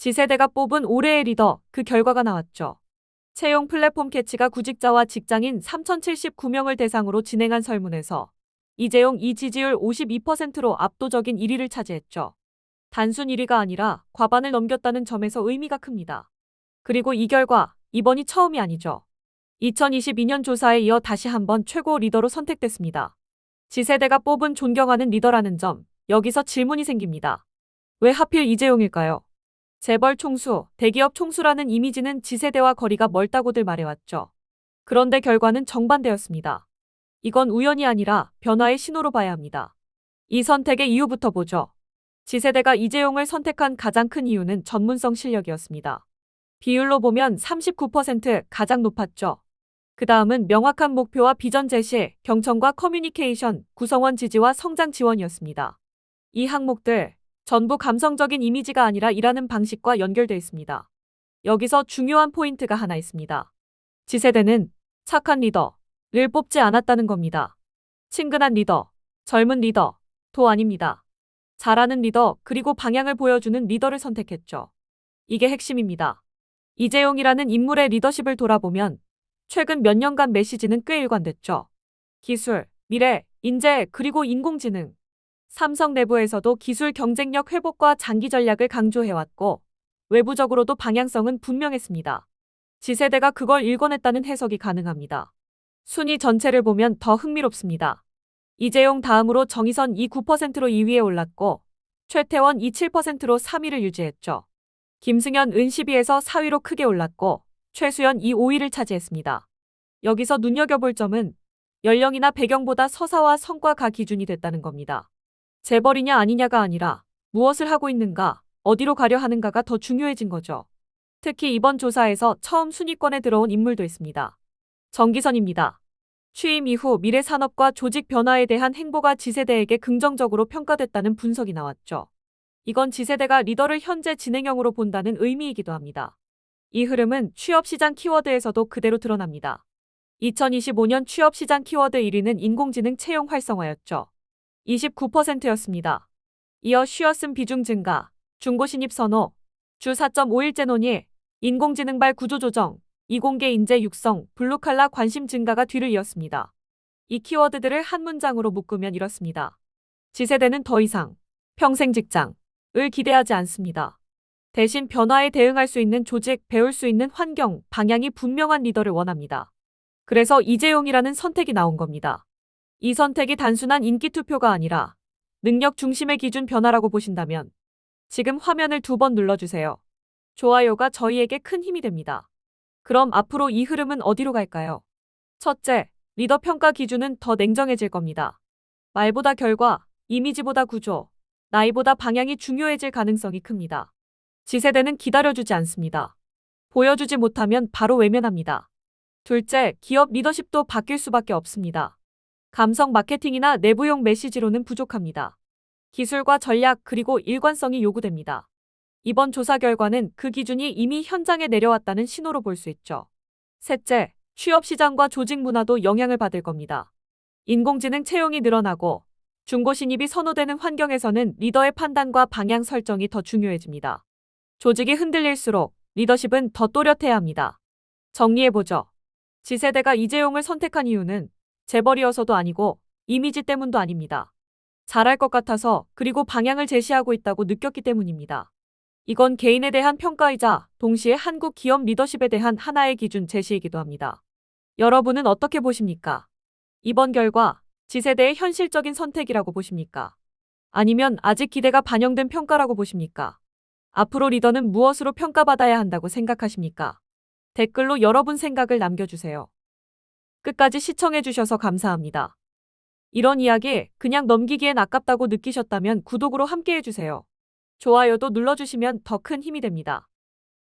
지세대가 뽑은 올해의 리더 그 결과가 나왔죠. 채용 플랫폼 캐치가 구직자와 직장인 3,079명을 대상으로 진행한 설문에서 이재용 이 지지율 52%로 압도적인 1위를 차지했죠. 단순 1위가 아니라 과반을 넘겼다는 점에서 의미가 큽니다. 그리고 이 결과 이번이 처음이 아니죠. 2022년 조사에 이어 다시 한번 최고 리더로 선택됐습니다. 지세대가 뽑은 존경하는 리더라는 점, 여기서 질문이 생깁니다. 왜 하필 이재용일까요? 재벌 총수, 대기업 총수라는 이미지는 지세대와 거리가 멀다고들 말해왔죠. 그런데 결과는 정반대였습니다. 이건 우연이 아니라 변화의 신호로 봐야 합니다. 이 선택의 이유부터 보죠. 지세대가 이재용을 선택한 가장 큰 이유는 전문성 실력이었습니다. 비율로 보면 39% 가장 높았죠. 그 다음은 명확한 목표와 비전 제시, 경청과 커뮤니케이션, 구성원 지지와 성장 지원이었습니다. 이 항목들 전부 감성적인 이미지가 아니라 일하는 방식과 연결돼 있습니다. 여기서 중요한 포인트가 하나 있습니다. 지세대는 착한 리더를 뽑지 않았다는 겁니다. 친근한 리더, 젊은 리더, 도 아닙니다. 잘하는 리더, 그리고 방향을 보여주는 리더를 선택했죠. 이게 핵심입니다. 이재용이라는 인물의 리더십을 돌아보면 최근 몇 년간 메시지는 꽤 일관됐죠. 기술, 미래, 인재, 그리고 인공지능. 삼성 내부에서도 기술 경쟁력 회복과 장기 전략을 강조해왔고, 외부적으로도 방향성은 분명했습니다. 지세대가 그걸 일궈냈다는 해석이 가능합니다. 순위 전체를 보면 더 흥미롭습니다. 이재용 다음으로 정의선 2 9%로 2위에 올랐고, 최태원 2 7%로 3위를 유지했죠. 김승현 은 12에서 4위로 크게 올랐고, 최수연 2 5위를 차지했습니다. 여기서 눈여겨볼 점은 연령이나 배경보다 서사와 성과가 기준이 됐다는 겁니다. 재벌이냐 아니냐가 아니라 무엇을 하고 있는가, 어디로 가려 하는가가 더 중요해진 거죠. 특히 이번 조사에서 처음 순위권에 들어온 인물도 있습니다. 정기선입니다. 취임 이후 미래 산업과 조직 변화에 대한 행보가 지세대에게 긍정적으로 평가됐다는 분석이 나왔죠. 이건 지세대가 리더를 현재 진행형으로 본다는 의미이기도 합니다. 이 흐름은 취업시장 키워드에서도 그대로 드러납니다. 2025년 취업시장 키워드 1위는 인공지능 채용 활성화였죠. 29%였습니다. 이어 쉬었음 비중 증가, 중고 신입 선호, 주 4.5일제 논의, 인공지능발 구조 조정, 이공계 인재 육성, 블루칼라 관심 증가가 뒤를 이었습니다. 이 키워드들을 한 문장으로 묶으면 이렇습니다. 지세대는 더 이상 평생 직장을 기대하지 않습니다. 대신 변화에 대응할 수 있는 조직, 배울 수 있는 환경, 방향이 분명한 리더를 원합니다. 그래서 이재용이라는 선택이 나온 겁니다. 이 선택이 단순한 인기 투표가 아니라 능력 중심의 기준 변화라고 보신다면 지금 화면을 두 번 눌러주세요. 좋아요가 저희에게 큰 힘이 됩니다. 그럼 앞으로 이 흐름은 어디로 갈까요? 첫째, 리더 평가 기준은 더 냉정해질 겁니다. 말보다 결과, 이미지보다 구조, 나이보다 방향이 중요해질 가능성이 큽니다. 지세대는 기다려주지 않습니다. 보여주지 못하면 바로 외면합니다. 둘째, 기업 리더십도 바뀔 수밖에 없습니다. 감성 마케팅이나 내부용 메시지로는 부족합니다. 기술과 전략 그리고 일관성이 요구됩니다. 이번 조사 결과는 그 기준이 이미 현장에 내려왔다는 신호로 볼 수 있죠. 셋째, 취업 시장과 조직 문화도 영향을 받을 겁니다. 인공지능 채용이 늘어나고 중고 신입이 선호되는 환경에서는 리더의 판단과 방향 설정이 더 중요해집니다. 조직이 흔들릴수록 리더십은 더 또렷해야 합니다. 정리해보죠. 지세대가 이재용을 선택한 이유는 재벌이어서도 아니고 이미지 때문도 아닙니다. 잘할 것 같아서 그리고 방향을 제시하고 있다고 느꼈기 때문입니다. 이건 개인에 대한 평가이자 동시에 한국 기업 리더십에 대한 하나의 기준 제시이기도 합니다. 여러분은 어떻게 보십니까? 이번 결과 지세대의 현실적인 선택이라고 보십니까? 아니면 아직 기대가 반영된 평가라고 보십니까? 앞으로 리더는 무엇으로 평가받아야 한다고 생각하십니까? 댓글로 여러분 생각을 남겨주세요. 끝까지 시청해주셔서 감사합니다. 이런 이야기 그냥 넘기기엔 아깝다고 느끼셨다면 구독으로 함께 해주세요. 좋아요도 눌러주시면 더 큰 힘이 됩니다.